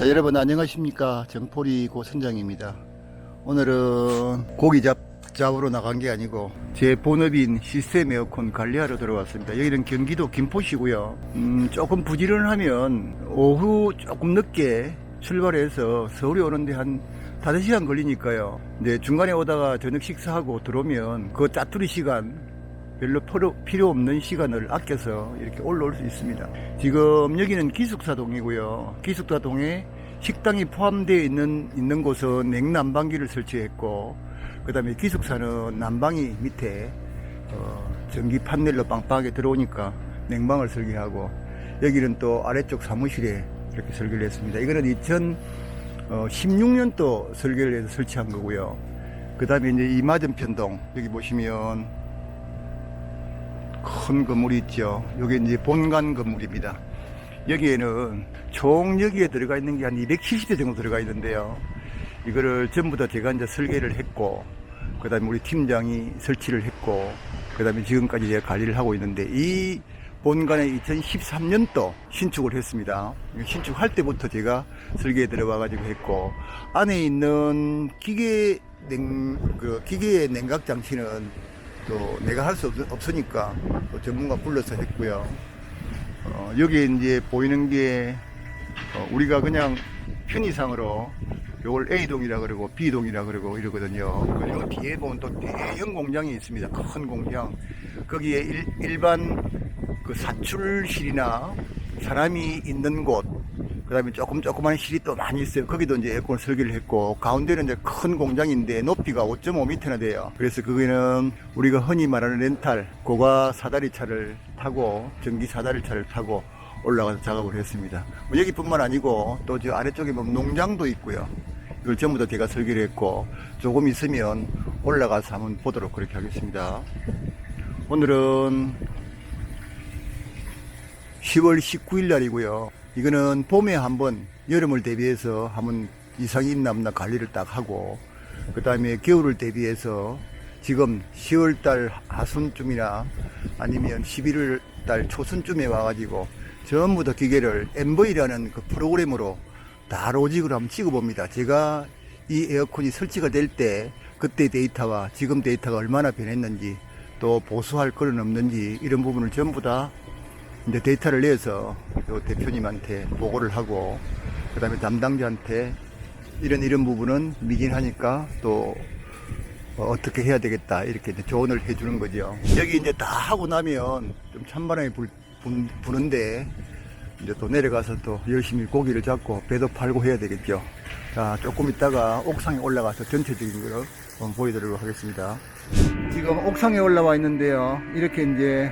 자 여러분 안녕하십니까? 정포리 고선장입니다. 오늘은 고기 잡, 잡으러 나간 게 아니고 제 본업인 시스템 에어컨 관리하러 들어왔습니다. 여기는 경기도 김포시고요. 음, 조금 부지런하면 오후 조금 늦게 출발해서 서울에 오는데 한 5시간 걸리니까요. 이제 중간에 오다가 저녁 식사하고 들어오면 그 짜투리 시간 별로 필요, 없는 시간을 아껴서 이렇게 올라올 수 있습니다. 지금 여기는 기숙사동이고요. 기숙사동에 식당이 포함되어 있는, 있는 곳은 냉난방기를 설치했고, 그 다음에 기숙사는 난방이 밑에, 어, 전기 판넬로 빵빵하게 들어오니까 냉방을 설계하고, 여기는 또 아래쪽 사무실에 이렇게 설계를 했습니다. 이거는 2016년도 설계를 해서 설치한 거고요. 그 다음에 이제 이 맞은편동, 여기 보시면 큰 건물이 있죠. 여기 이제 본관 건물입니다. 여기에는 총 여기에 들어가 있는 게 한 270대 정도 들어가 있는데요. 이거를 전부 다 제가 이제 설계를 했고, 그 다음에 우리 팀장이 설치를 했고, 그 다음에 지금까지 제가 관리를 하고 있는데, 이 본관에 2013년도 신축을 했습니다. 신축할 때부터 제가 설계에 들어와가지고 했고, 안에 있는 기계 냉, 그 기계의 냉각 장치는 또 내가 할 수 없으니까 또 전문가 불러서 했고요. 어, 여기 이제 보이는 게 어, 우리가 그냥 편의상으로 요걸 A동이라 그러고 B동이라 그러고 이러거든요. 그리고 뒤에 보면 또 대형 공장이 있습니다. 큰 공장. 거기에 일, 반그 사출실이나 사람이 있는 곳, 그 다음에 조금 조그만 실이 또 많이 있어요. 거기도 이제 에어컨 설계를 했고, 가운데는 이제 큰 공장인데 높이가 5.5m나 돼요. 그래서 거기는 우리가 흔히 말하는 렌탈, 고가 사다리 차를 타고, 전기 사다리 차를 타고 올라가서 작업을 했습니다. 뭐 여기뿐만 아니고 또 저 아래쪽에 보면 농장도 있고요. 이걸 전부 다 제가 설계를 했고, 조금 있으면 올라가서 한번 보도록 그렇게 하겠습니다. 오늘은 10월 19일 날이고요. 이거는 봄에 한번 여름을 대비해서 한번 이상이 있나 없나 관리를 딱 하고 그 다음에 겨울을 대비해서 지금 10월달 하순쯤이나 아니면 11월달 초순쯤에 와가지고 전부 다 기계를 MV라는 그 프로그램으로 다 로직으로 한번 찍어봅니다. 제가 이 에어컨이 설치가 될 때 그때 데이터와 지금 데이터가 얼마나 변했는지 또 보수할 거는 없는지 이런 부분을 전부 다 이제 데이터를 내서 요 대표님한테 보고를 하고 그 다음에 담당자한테 이런 이런 부분은 미진하니까 또 어, 떻게 해야 되겠다 이렇게 조언을 해주는 거죠. 여기 이제 다 하고 나면 좀 찬바람이 불, 부, 부는데 이제 또 내려가서 또 열심히 고기를 잡고 배도 팔고 해야 되겠죠. 자 조금 있다가 옥상에 올라가서 전체적인 걸 보여드리도록 하겠습니다. 지금 옥상에 올라와 있는데요. 이렇게 이제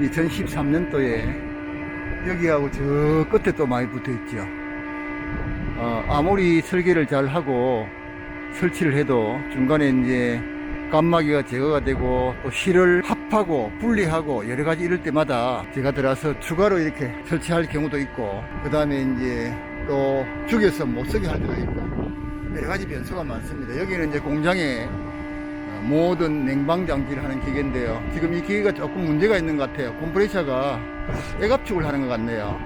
2013년도에 여기하고 저 끝에 또 많이 붙어 있죠. 어, 아무리 설계를 잘 하고 설치를 해도 중간에 이제 깜마기가 제거가 되고 또 실을 합하고 분리하고 여러 가지 이럴 때마다 제가 들어서 추가로 이렇게 설치할 경우도 있고 그 다음에 이제 또 죽여서 못 쓰게 할 때도 있고 여러 가지 변수가 많습니다. 여기는 이제 공장에 어, 모든 냉방 장치를 하는 기계인데요. 지금 이 기계가 조금 문제가 있는 것 같아요. 컴프레셔가 애갑축을 하는 것 같네요.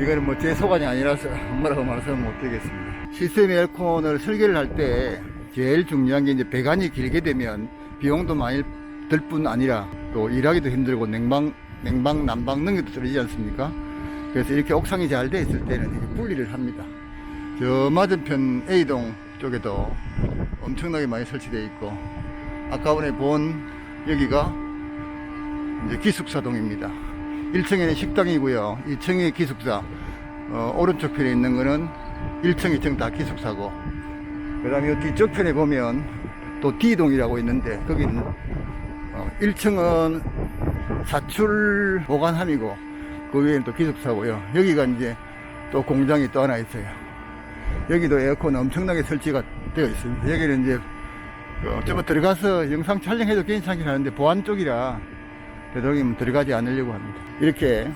이거는 뭐 제 소관이 아니라서 뭐라고 말씀을 못 드리겠습니다. 시스템 에어컨을 설계를 할 때 제일 중요한 게 이제 배관이 길게 되면 비용도 많이 들 뿐 아니라 또 일하기도 힘들고 냉방, 냉방, 난방 능력도 떨어지지 않습니까? 그래서 이렇게 옥상이 잘 돼 있을 때는 이렇게 분리를 합니다. 저 맞은편 A동 쪽에도 엄청나게 많이 설치되어 있고 아까 전에 본 여기가 이제 기숙사동입니다. 1층에는 식당이고요. 2층에 기숙사. 어, 오른쪽 편에 있는 거는 1층, 2층 다 기숙사고. 그 다음에 뒤쪽 편에 보면 또 D동이라고 있는데 거기는 어, 1층은 사출 보관함이고 그 위에는 또 기숙사고요. 여기가 이제 또 공장이 또 하나 있어요. 여기도 에어컨 엄청나게 설치가 되어 있습니다. 여기는 이제 어, 저거 들어가서 영상 촬영해도 괜찮긴 하는데 보안 쪽이라 되도록이면 들어가지 않으려고 합니다. 이렇게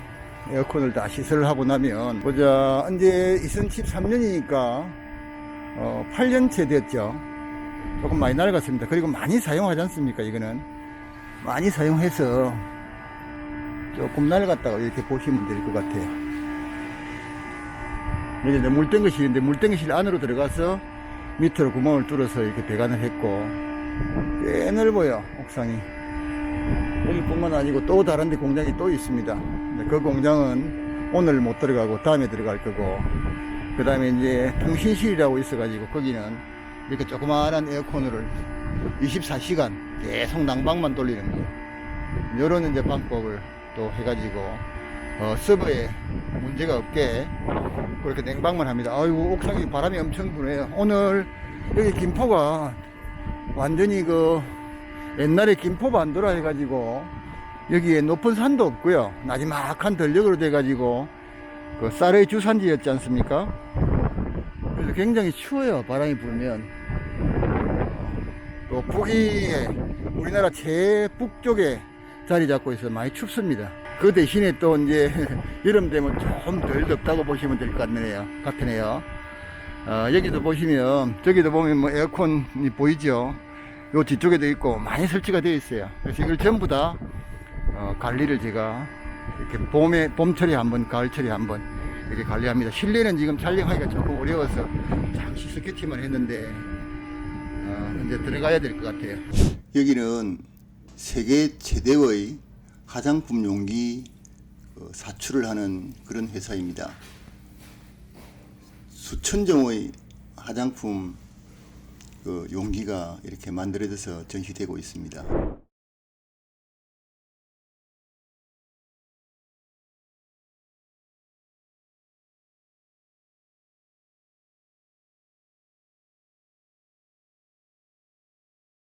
에어컨을 다 시설을 하고 나면 보자 이제 2013년이니까 어, 8년째 됐죠. 조금 많이 낡았습니다. 그리고 많이 사용하지 않습니까? 이거는 많이 사용해서 조금 낡았다고 이렇게 보시면 될 것 같아요. 여기 이제 물땡거실인데 물땡거실 안으로 들어가서 밑으로 구멍을 뚫어서 이렇게 배관을 했고 꽤 넓어요 옥상이. 여기뿐만 아니고 또 다른 데 공장이 또 있습니다. 그 공장은 오늘 못 들어가고 다음에 들어갈 거고 그 다음에 이제 통신실이라고 있어 가지고 거기는 이렇게 조그마한 에어컨을 24시간 계속 난방만 돌리는 거예요 이런 이제 방법을 또 해가지고 어, 서버에 문제가 없게 그렇게 냉방만 합니다. 아이고 옥상이 바람이 엄청 부네요. 오늘 여기 김포가 완전히 그 옛날에 김포 반도라 해가지고 여기에 높은 산도 없고요. 나지막한 들녘으로 돼가지고 그 쌀의 주산지였지 않습니까? 그래서 굉장히 추워요. 바람이 불면. 또 북위에 우리나라 제북쪽에 자리 잡고 있어 많이 춥습니다. 그 대신에 또 이제 여름 되면 좀 덜 덥다고 보시면 될 것 같네요. 같으네요. 어, 여기도 보시면 저기도 보면 뭐 에어컨이 보이죠. 요 뒤쪽에도 있고 많이 설치가 되어 있어요. 그래서 이걸 전부 다 어, 관리를 제가 이렇게 봄에 봄철에 한번 가을철에 한번 이렇게 관리합니다. 실내는 지금 촬영하기가 조금 어려워서 잠시 스케치만 했는데 어, 이제 들어가야 될 것 같아요. 여기는 세계 최대의 화장품 용기 어, 사출을 하는 그런 회사입니다. 수천 종의 화장품 그 용기가 이렇게 만들어져서 전시되고 있습니다.